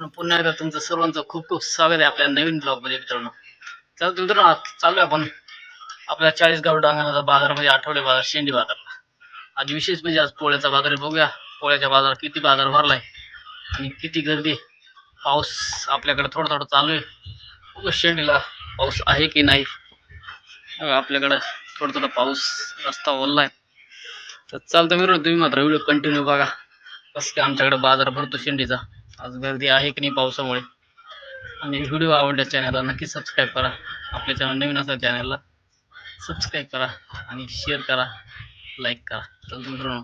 पुन्हा एकदा तुमचं सर्वांचं खूप खूप स्वागत आहे आपल्या नवीन ब्लॉगमध्ये मित्रांनो. तर मित्रांनो आज चालू आपण आपल्या चाळीसगाव डांगणाचा बाजारामध्ये म्हणजे आठवडे बाजार शेंडी बाजार आज विशेष म्हणजे आज पोळ्याचा बाजार बघूया पोळ्याच्या बाजारात किती बाजार भरलाय आणि किती गर्दी. पाऊस आपल्याकडे थोडा थोडा चालू आहे. बघू शेंडीला पाऊस आहे की नाही. आपल्याकडं थोडा थोडा पाऊस रस्ता ओललाय तर चालतं मित्रांनो तुम्ही मात्र व्हिडिओ कंटिन्यू बघा. कसं काय आमच्याकडे बाजार भरतो शेंडीचा. आज गर्दी आहे की नाही पावसामुळे. आणि व्हिडिओ आवडल्या चॅनलला नक्की सबस्क्राईब करा. आपल्या चॅनल नवीन असतात चॅनलला सबस्क्राईब करा आणि शेअर करा लाईक करा. तर मित्रांनो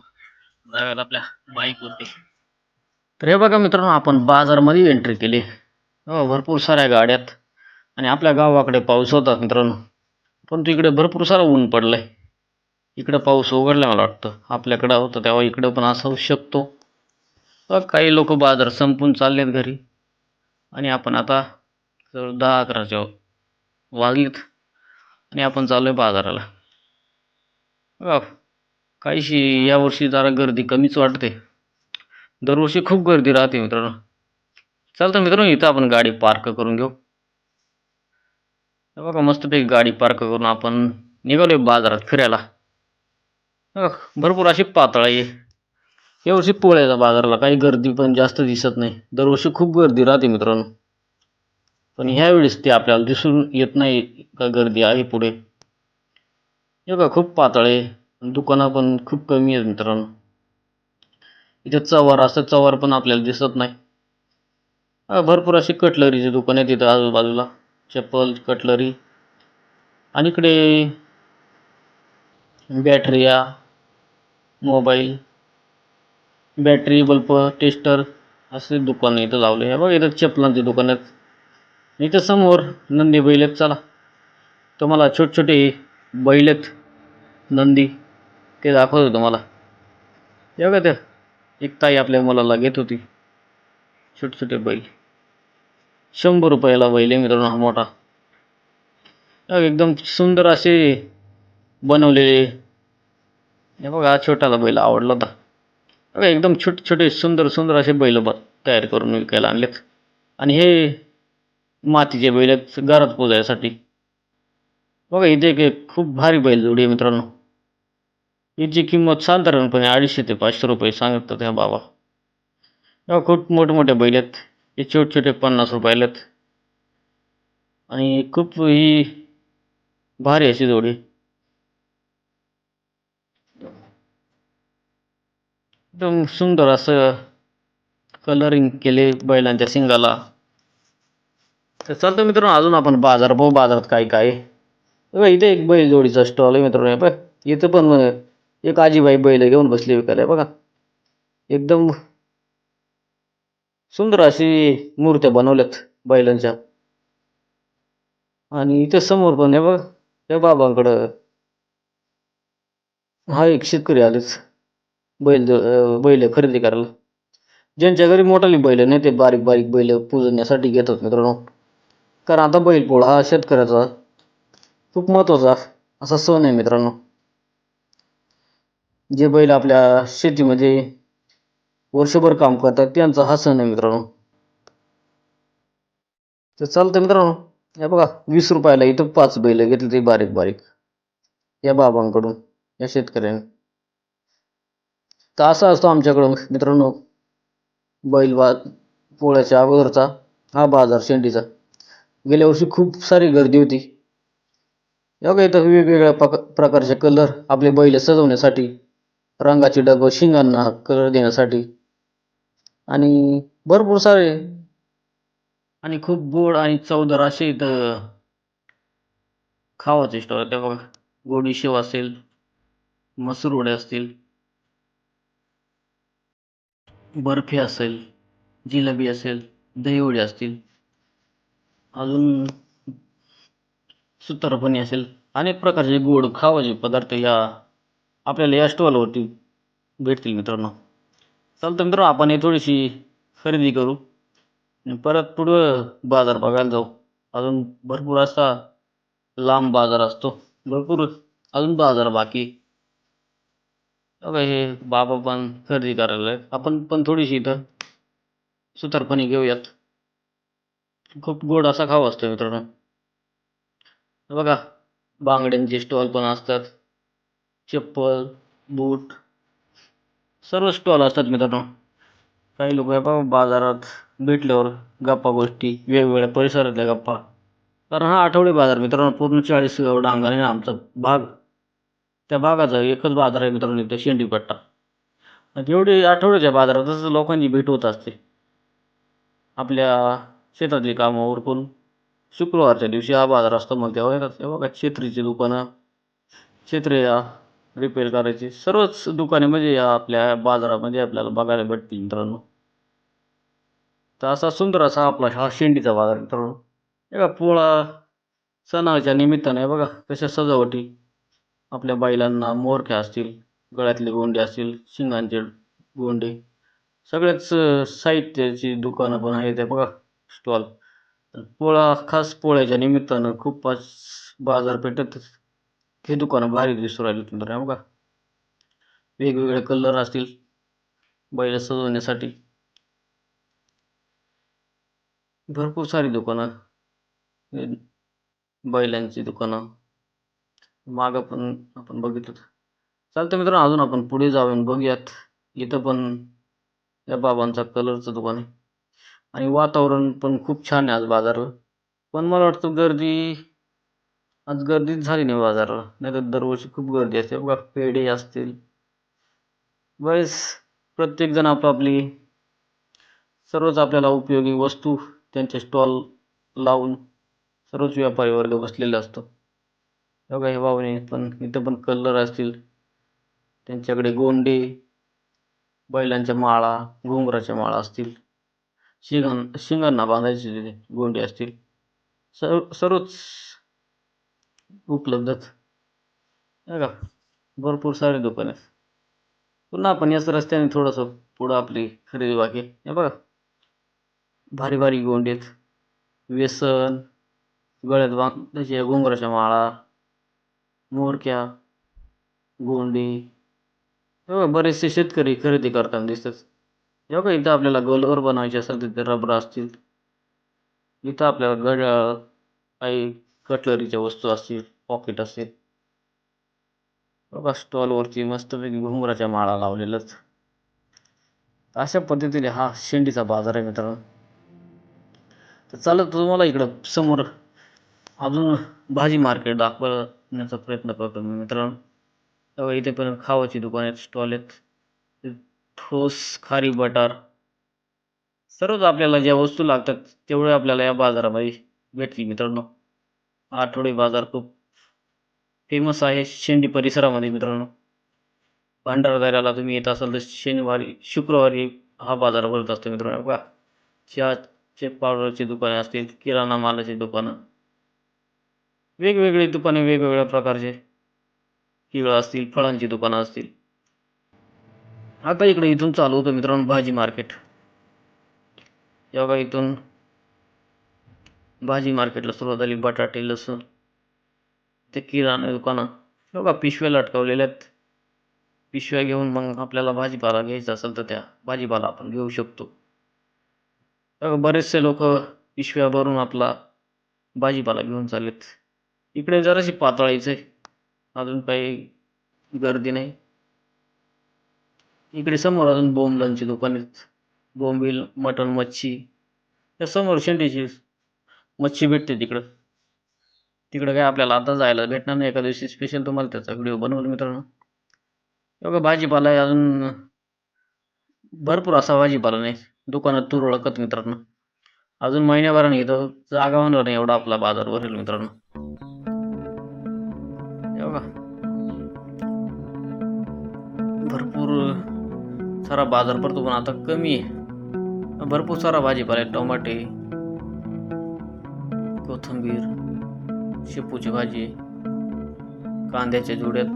जाव्याला आपल्या बाईकवरती. तर हे बघा मित्रांनो आपण बाजारमध्ये एंट्री केली. हो भरपूर साऱ्या गाड्यात. आणि आपल्या गावाकडे पाऊस होता मित्रांनो. पण इकडे भरपूर सारं ऊन पडलंय. इकडं पाऊस उघडला मला वाटतं. आपल्याकडं होतं तेव्हा इकडं पण असं होऊ शकतो. अ, काही लोक बाजार संपून चालले आहेत घरी. आणि आपण आता जवळ दहा अकराच्या वाजलेत आणि आपण चाललो आहे बाजाराला. अ काहीशी यावर्षी जरा गर्दी कमीच वाटते. दरवर्षी खूप गर्दी राहते मित्रांनो. चालतं मित्रांनो इथं आपण गाडी पार्क करून घेऊ. बघा मस्तपैकी गाडी पार्क करून आपण निघालोय बाजारात फिरायला. भरपूर अशी पातळ आहे. यावर्षी पोळ्याचा बाजाराला काही गर्दी पण जास्त दिसत नाही. दरवर्षी खूप गर्दी राहते मित्रांनो. पण ह्यावेळेस ते आपल्याला दिसून येत नाही का गर्दी आहे पुढे. हे बघा खूप पातळ आहे. दुकानं पण खूप कमी आहेत मित्रांनो. इथे चवार असं चवार पण आपल्याला दिसत नाही. भरपूर अशी कटलरीची दुकान आहे तिथं आजूबाजूला. चप्पल कटलरी. आणि इकडे बॅटऱ्या मोबाईल. बॅटरी बल्ब टेस्टर असे दुकान इथं लावले. हे बघा इथं चपलांचे दुकान आहेत. इथं समोर नंदी बैल आहेत. चला. तुम्हाला छोटे छोटे बैल आहेत. नंदी ते दाखवतो तुम्हाला. हे बघा त्या एक ताई आपल्या मुलाला घेत होती. छोटे छोटे बैल. शंभर रुपयाला बैल आहे मित्रांनो हा मोठा. एकदम सुंदर असे बनवलेले. हे बघा हा छोटाला बैल आवडला होता. एकदम छोटे छोटे सुंदर सुंदर असे बैल ब तयार करून विकायला आणलेत. आणि हे मातीचे बैल आहेत घरात पुजायसाठी. बघा इथे एक- खूप भारी बैल जोडी आहे मित्रांनो. याची किंमत साधारणपणे अडीचशे ते पाचशे रुपये सांगतात ह्या बाबा. बघा खूप मोठमोठे बैल आहेत. हे छोटे छोटे पन्नास रुपयाला आहेत. आणि खूप ही भारी अशी जोडी एकदम सुंदर असं कलरिंग केले बैलांच्या शिंगाला. तर चालतं मित्रांनो अजून आपण बाजार पाहू बाजारात काय काय. आहे. इथे एक बैल जोडीचा स्टॉल आहे मित्रांनो बघ इथं पण एक आजीबाई बैल घेऊन बसली विकायला बघा. एकदम सुंदर अशी मूर्त्या बनवल्यात बैलांच्या. आणि इथं समोर पण आहे बघ त्या बाबांकडं हा एक शेतकरी आलेच बैल बैल खरेदी करायला. ज्यांच्या घरी मोठाली बैल नाही ते बारीक बारीक बैल पुजण्यासाठी घेतात मित्रांनो. कारण आता बैलपोळा हा शेतकऱ्याचा खूप महत्त्वाचा असा सण आहे मित्रांनो. जे बैल आपल्या शेतीमध्ये वर्षभर काम करतात त्यांचा हा सण आहे मित्रांनो. तर चालतं मित्रांनो. हे बघा वीस रुपयाला इथं पाच बैल घेतली ते बारीक बारीक. या बाबांकडून या शेतकऱ्याने. तर असा असतो आमच्याकडं मित्रांनो बैल बा पोळ्याच्या अगोदरचा हा बाजार शेंडीचा. गेल्या वर्षी खूप सारी गर्दी होती. हे बघा इथं वेगवेगळ्या प्रका प्रकारचे कलर आपले बैल सजवण्यासाठी रंगाची डबं शिंगांना कलर देण्यासाठी आणि भरपूर सारे आणि खूप गोड आणि चवदार असे इथं खावाचे स्टॉल ते बघा गोडी शेव असेल मसूर वडे असतील बर्फी असेल जिलेबी असेल दहीवडे असतील अजून सुतारफणी असेल अनेक प्रकारचे गोड खावाचे पदार्थ या आपल्याला या स्टॉलवरती भेटतील मित्रांनो. चालतं मित्रांनो आपण हे थोडीशी खरेदी करू. परत पुढं बाजार बघायला जाऊ. अजून भरपूर असा लांब बाजार असतो. भरपूर अजून बाजार बाकी. हो अगं बघा हे बाबा पण खरेदी करायला आहेत. आपण पण थोडीशी इथं सुतारपणी घेऊयात. खूप गोड असा खाऊ असतो मित्रांनो. बघा बांगड्यांचे स्टॉल पण असतात. चप्पल बूट सर्व स्टॉल असतात मित्रांनो. काही लोक बघा बाजारात भेटल्यावर गप्पा गोष्टी वेगवेगळ्या परिसरातल्या गप्पा. कारण हा आठवडे बाजार मित्रांनो पूर्ण चाळीस डांगाने आमचा भाग. त्या भागाचा एकच बाजार आहे मित्रांनो इथे शेंडीपट्टा. आणि एवढी आठवड्याच्या बाजारातच लोकांची भेट होत असते. आपल्या शेतातली कामं उरकून शुक्रवारच्या दिवशी हा बाजार असतो मग तेव्हा येतात. तेव्हा काय छत्रीची दुकानं छत्री रिपेअर करायची. सर्वच दुकाने म्हणजे या आपल्या बाजारामध्ये आपल्याला बघायला भेटतील मित्रांनो. तर असा सुंदर असा आपला हा शेंडीचा बाजार मित्रांनो. एका पोळा सणाच्या निमित्ताने बघा कशा सजावटी आपल्या बैलांना मोरख्या असतील गळ्यातले गोंडे असतील शिंगांचे गोंडे. सगळ्याच साहित्याची दुकानं पण आहेत त्या बघा स्टॉल. पोळा खास पोळ्याच्या निमित्तानं खूप बाजारपेठेत हे दुकानं भारी दिसू राहिली तुमच्या बघा. वेगवेगळे कलर असतील बैल सजवण्यासाठी. भरपूर सारी दुकानं बैलांची दुकानं मागं पण आपण बघितलं चालतं मित्रांनो अजून आपण पुढे जाऊन बघूयात. इथं पण या बाबांचा कलरचं दुकान आहे. आणि वातावरण पण खूप छान आहे आज बाजारावर पण मला वाटतं गर्दी आज गर्दीच झाली नाही बाजारावर नाही तर दरवर्षी खूप गर्दी असते. बघा पेढे असतील. बरेच प्रत्येकजण आपापली सर्वच आपल्याला उपयोगी वस्तू त्यांचे स्टॉल लावून सर्वच व्यापारी वर्ग बसलेला असतो हो हे बघा हे पण इथं पण कलर असतील. त्यांच्याकडे गोंडे बैलांच्या माळा घुंगराच्या माळा असतील. शिंगां शिंगांना बांधायचे गोंडे असतील. सर्व सर्वच उपलब्ध आहेत. हे का? भरपूर सारे दुकान आहेत. पुन्हा आपण याच रस्त्याने थोडंसं पुढं आपली खरेदी बाकी आहे. हे बघा. भारी भारी गोंडे आहेत. व्यसन गळ्यात बांध त्याच्या घुंगराच्या माळा मोरक्या गोंडी हे बरेचसे शेतकरी खरेदी करताना दिसतात. जेव्हा बघा इथं आपल्याला गोलवर बनवायचे असेल तर रबर असतील. इथं आपल्याला घड्याळ काही कटलरीच्या वस्तू असतील पॉकेट असतील. बघा स्टॉलवरती मस्तपैकी घुंगराच्या माळा लावलेल्याच अशा पद्धतीने हा शेंडीचा बाजार आहे मित्रांनो. तर चालत तुम्हाला इकडं समोर अजून भाजी मार्केट दाखवलं. दाखवण्याचा प्रयत्न करतो मी मित्रांनो. तेव्हा इथे पण खावाची दुकान आहेत स्टॉल आहेत. ठोस खारी बटार. सर्वच आपल्याला ज्या वस्तू लागतात तेवढे आपल्याला या बाजारामध्ये भेटतील मित्रांनो. आठवडे बाजार खूप फेमस आहे शेंडी परिसरामध्ये मित्रांनो. भंडारदऱ्याला तुम्ही येत असाल तर शनिवारी शुक्रवारी हा बाजार भरत असतो मित्रांनो. बघा चहाचे पावडरची दुकाने असतील किराणा मालाची दुकानं. वेगवेगळी दुकाने वेगवेगळ्या प्रकारचे केळं असतील फळांची दुकानं असतील. आता इकडे इथून चालू होतं मित्रांनो भाजी मार्केट. बघा इथून भाजी मार्केटला सुरुवात झाली बटाटे लसूण ते किराणा दुकानं. बघा पिशव्या लटकवलेल्या आहेत. पिशव्या घेऊन मग आपल्याला भाजीपाला घ्यायचा असेल तर त्या भाजीपाला आपण घेऊ शकतो. बघा बरेचसे लोक पिशव्या भरून आपला भाजीपाला घेऊन चाललेत. इकडे जराशी पातळायचं आहे. अजून काही गर्दी नाही. इकडे समोर अजून बोंबलांची दुकान आहेत. बोंबील मटण मच्छी. त्या समोर शेंडीची मच्छी भेटते तिकडं. तिकडं काय आपल्याला आता जायला भेटणार नाही. एका दिवशी स्पेशल तुम्हाला त्याचा व्हिडिओ बनवून मित्रांनो. एवढा भाजीपाला आहे अजून. भरपूर असा भाजीपाला नाही. दुकानात तुरळकत मित्रांनो. अजून महिन्याभराने इथं जागा होणार नाही एवढा आपला बाजार भरेल मित्रांनो. भरपूर सारा बाजार पडतो पण आता कमी आहे. भरपूर सारा भाजीपाला आहे टोमाटे कोथिंबीर शेपूची भाजी कांद्याच्या जुड्यात.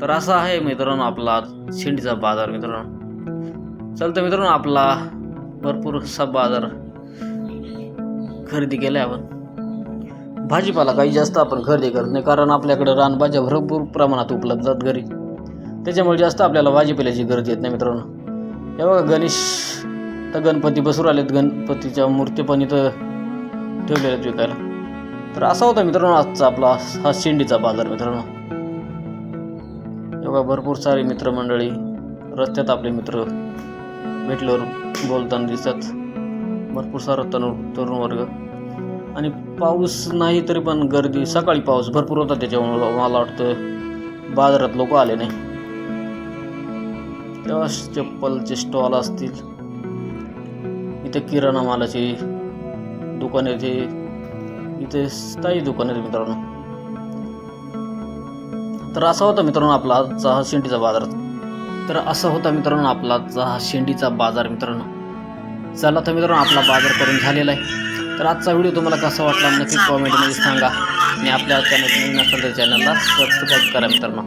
तर असा आहे मित्रांनो आपला शिंडीचा शेंडीचा बाजार मित्रांनो. चलतं मित्रांनो आपला भरपूर असा बाजार खरेदी केला आपण. भाजीपाला काही जास्त आपण खरेदी करत नाही कारण आपल्याकडे रानभाज्या भरपूर प्रमाणात उपलब्ध आहेत घरी. त्याच्यामुळे जास्त आपल्याला भाजीपाल्याची गरज येत नाही मित्रांनो. हे बघा गणेश तर गणपती बसून आलेत गणपतीच्या मूर्ती पण इथं ठेवलेल्या आहेत विकायला. तर असा होता मित्रांनो आजचा आपला हा शेंडीचा बाजार मित्रांनो. एवढा भरपूर सारे मित्रमंडळी रस्त्यात आपले मित्र भेटल्यावर बोलताना दिसतात. भरपूर सारा तरुण तरुण वर्ग. आणि पाऊस नाही तरी पण गर्दी सकाळी पाऊस भरपूर होता त्याच्यामुळं मला वाटतं बाजारात लोक आले नाही. तेव्हा चप्पलचे स्टॉल असतील. इथे किराणा मालाचे दुकान आहे इथे स्थायी दुकान येते मित्रांनो. तर असा होता मित्रांनो आपला आजचा हा शेंडीचा बाजार. तर असा होता मित्रांनो आपला आजचा हा शेंडीचा बाजार मित्रांनो. चला तर मित्रांनो आपला बाजार करून झालेला आहे. तर आजचा व्हिडिओ तुम्हाला कसा वाटला नक्की कॉमेंटमध्ये सांगा. आणि आपल्या चॅनल नवीन असेल तर चॅनलला सबस्क्राईब करा मित्रांनो.